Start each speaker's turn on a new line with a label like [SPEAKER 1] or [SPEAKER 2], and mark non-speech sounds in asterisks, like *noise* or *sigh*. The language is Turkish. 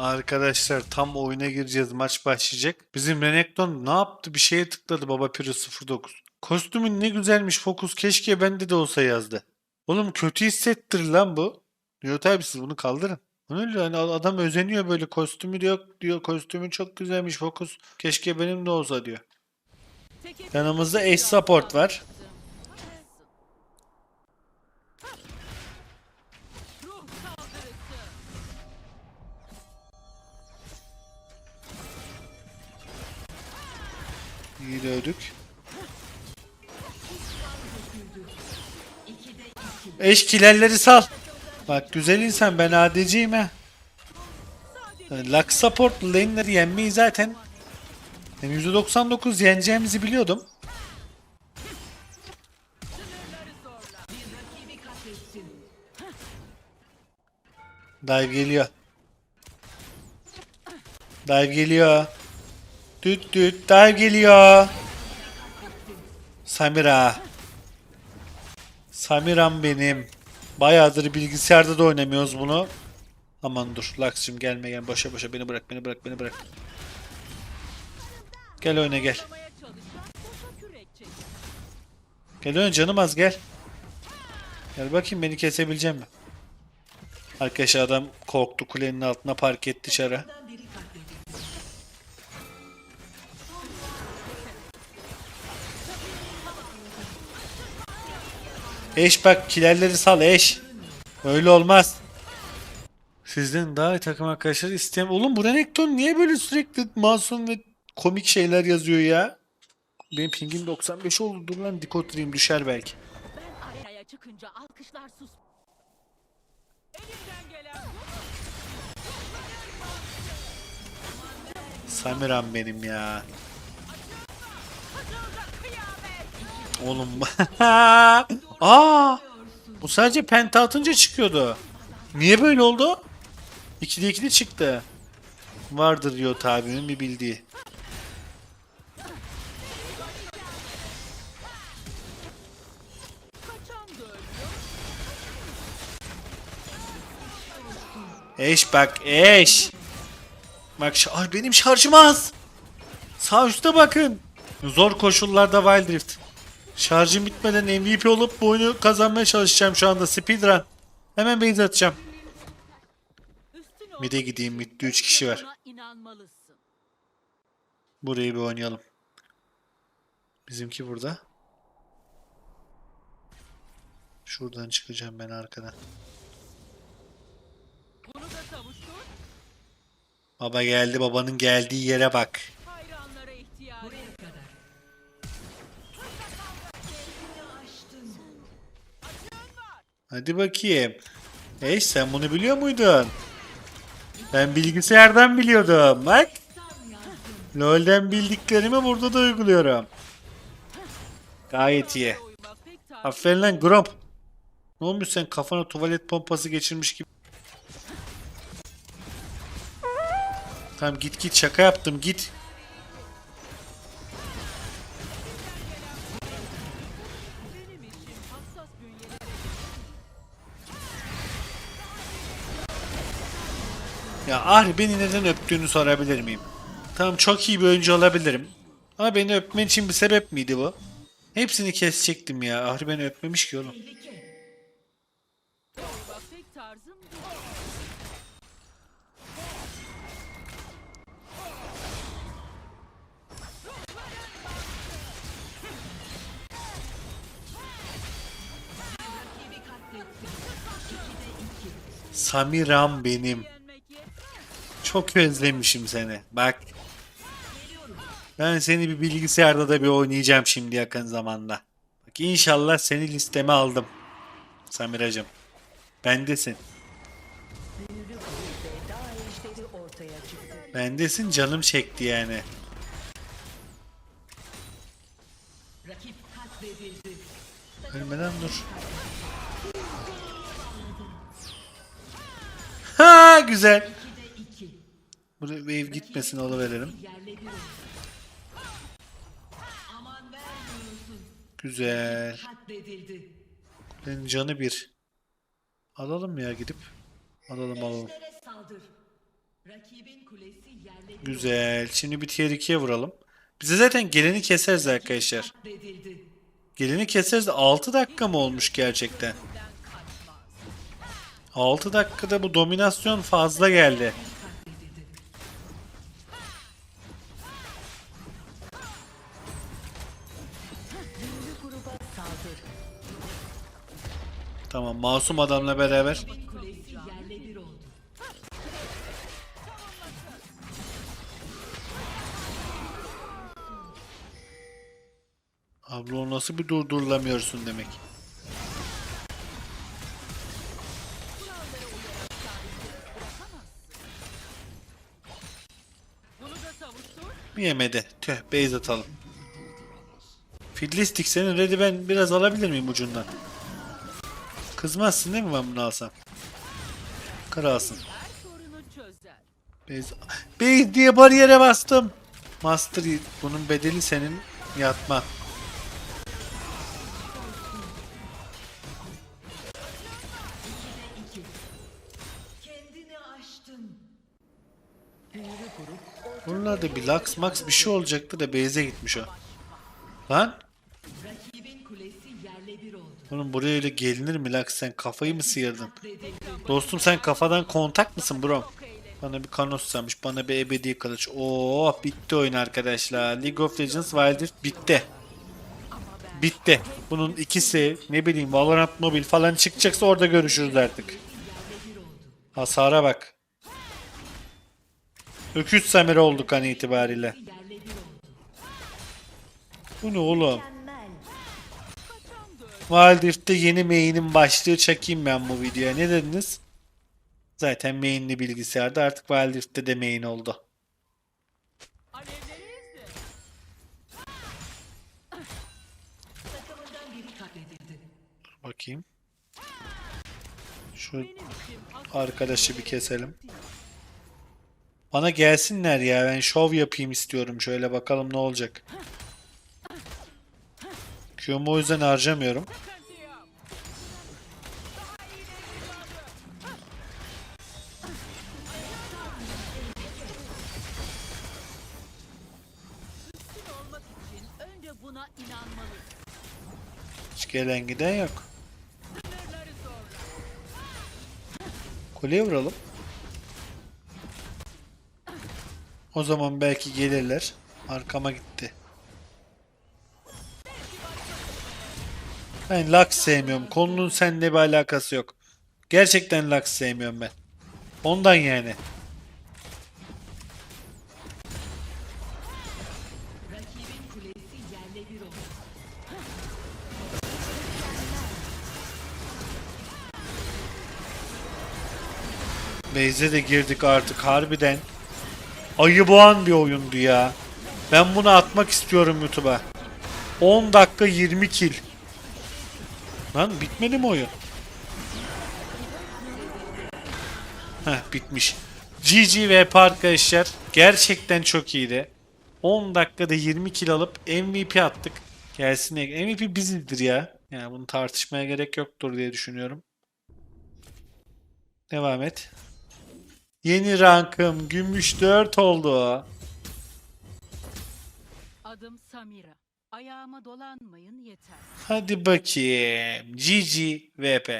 [SPEAKER 1] Arkadaşlar tam oyuna gireceğiz. Maç başlayacak. Bizim Renekton ne yaptı? Bir şeye tıkladı Baba Piro 09. Kostümün ne güzelmiş Fokus. Keşke bende de olsa yazdı. Oğlum kötü hissettir lan bu. Diyor tabi siz bunu kaldırın. Öyle hani adam özeniyor böyle kostümü diyor diyor kostümü çok güzelmiş Fokus. Keşke benim de olsa diyor. Yanımızda Ace Support var. İyi dövdük. Eşkilerleri sal. Bak güzel insan ben ha. Yani Lux support lane'leri yenmeyi zaten yani %99 yeneceğimizi biliyordum. Dive geliyor. Dive geliyor. Düt düt dive geliyor. Samira. Samiram benim. Bayağıdır bilgisayarda da oynamıyoruz bunu. Aman dur. Lux'cığım gelme gel. Boşa boşa beni bırak beni bırak beni bırak. Gel oyna gel. Gel oyna canım az gel. Gel bakayım beni kesebilecek mi? Arkadaşlar adam korktu kulenin altına park etti dışarı. Eş bak kilerleri sal eş. Öyle olmaz. Sizden daha iyi takım arkadaşlar istem. Oğlum bu Renekton niye böyle sürekli masum ve komik şeyler yazıyor ya? Benim pingim 95 oldu. Dur lan dikotriyim düşer belki.
[SPEAKER 2] Ben.
[SPEAKER 1] Samiram benim ya. Oğlum. *laughs* Aa! Bu sadece penta atınca çıkıyordu. Niye böyle oldu? 2'de 2'de çıktı. Vardır diyor tabinin bir bildiği. Eş bak eş. Bak şa- Ay, benim şarjım az. Sağ üstte bakın. Zor koşullarda Wild Rift. Şarjım bitmeden MVP olup bu oyunu kazanmaya çalışacağım şu anda speedrun. Hemen base atacağım.
[SPEAKER 2] Üstün
[SPEAKER 1] Mid'e gideyim, mid'de üç kişi var. Burayı bir oynayalım. Bizimki burada. Şuradan çıkacağım ben arkadan.
[SPEAKER 2] Bunu da savuştur.
[SPEAKER 1] Baba geldi babanın geldiği yere bak. Hadi bakayım. Hey sen bunu biliyor muydun? Ben bilgisayardan biliyordum. Bak. LoL'den bildiklerimi burada da uyguluyorum. Gayet iyi. Aferin lan Gromp. Ne olmuş sen kafana tuvalet pompası geçirmiş gibi. Tamam git git şaka yaptım git. Ya Ahri beni neden öptüğünü sorabilir miyim? Tamam çok iyi bir oyuncu olabilirim. Ama beni öpmen için bir sebep miydi bu? Hepsini kesecektim ya. Ahri beni öpmemiş ki oğlum. Samiram benim. Çok özlemişim seni. Bak. Ben seni bir bilgisayarda da bir oynayacağım şimdi yakın zamanda. Bak inşallah seni listeme aldım. Samiracım. Bendesin. Bendesin canım çekti yani. Ölmeden dur. Ha güzel. Buraya wave gitmesin onu verelim. Güzel. Kulenin canı bir. Alalım ya gidip. Alalım alalım. Güzel. Şimdi bir tier 2'ye vuralım. Bize zaten geleni keseriz arkadaşlar. Geleni keseriz de 6 dakika mı olmuş gerçekten? 6 dakikada bu dominasyon fazla geldi. Tamam masum adamla beraber
[SPEAKER 3] Kulesi yerle bir oldu.
[SPEAKER 1] Abla o nasıl bir durdurulamıyorsun demek. Yemedi. Tüh base atalım. Fiddlistik senin ready ben biraz alabilir miyim ucundan? Kızmazsın değil mi ben bunu alsam? Kralsın. Base, base diye bariyere bastım. Master bunun bedeli senin yatma.
[SPEAKER 3] Aştın.
[SPEAKER 1] Buralarda bir Lux Max bir şey olacaktı da base'e gitmiş o. Lan oğlum buraya öyle gelinir mi Lux sen kafayı mı sıyırdın? Dostum sen kafadan kontak mısın bro? Bana bir kanos sanmış, bana bir ebedi kılıç. Oh bitti oyun arkadaşlar. League of Legends Wild Rift bitti. Bitti. Bunun ikisi ne bileyim Valorant Mobile falan çıkacaksa orada görüşürüz artık. Hasara bak. Öküz Samir olduk an itibariyle. Bu ne oğlum? Rift'te yeni main'in başlığı çekeyim ben bu videoya. Ne dediniz? Zaten main'li bilgisayarda artık Rift'te de main oldu. Bakayım. Şu arkadaşı bir keselim. Bana gelsinler ya ben şov yapayım istiyorum. Şöyle bakalım ne olacak. Q'mu o yüzden harcamıyorum. gelen giden yok. Kuleye vuralım. O zaman belki gelirler. Arkama gitti. Ben Lux sevmiyorum. Konunun seninle bir alakası yok. Gerçekten Lux sevmiyorum ben. Ondan yani. Beyze de girdik artık harbiden. Ayı boğan bir oyundu ya. Ben bunu atmak istiyorum YouTube'a. 10 dakika 20 kill. Lan bitmedi mi oyun? Heh bitmiş. GG VP arkadaşlar. Gerçekten çok iyiydi. 10 dakikada 20 kill alıp MVP attık. Gelsin MVP bizizdir ya. Yani bunu tartışmaya gerek yoktur diye düşünüyorum. Devam et. Yeni rankım gümüş 4 oldu.
[SPEAKER 2] Adım Samira. Ayağıma dolanmayın yeter.
[SPEAKER 1] Hadi bakayım. GG VP.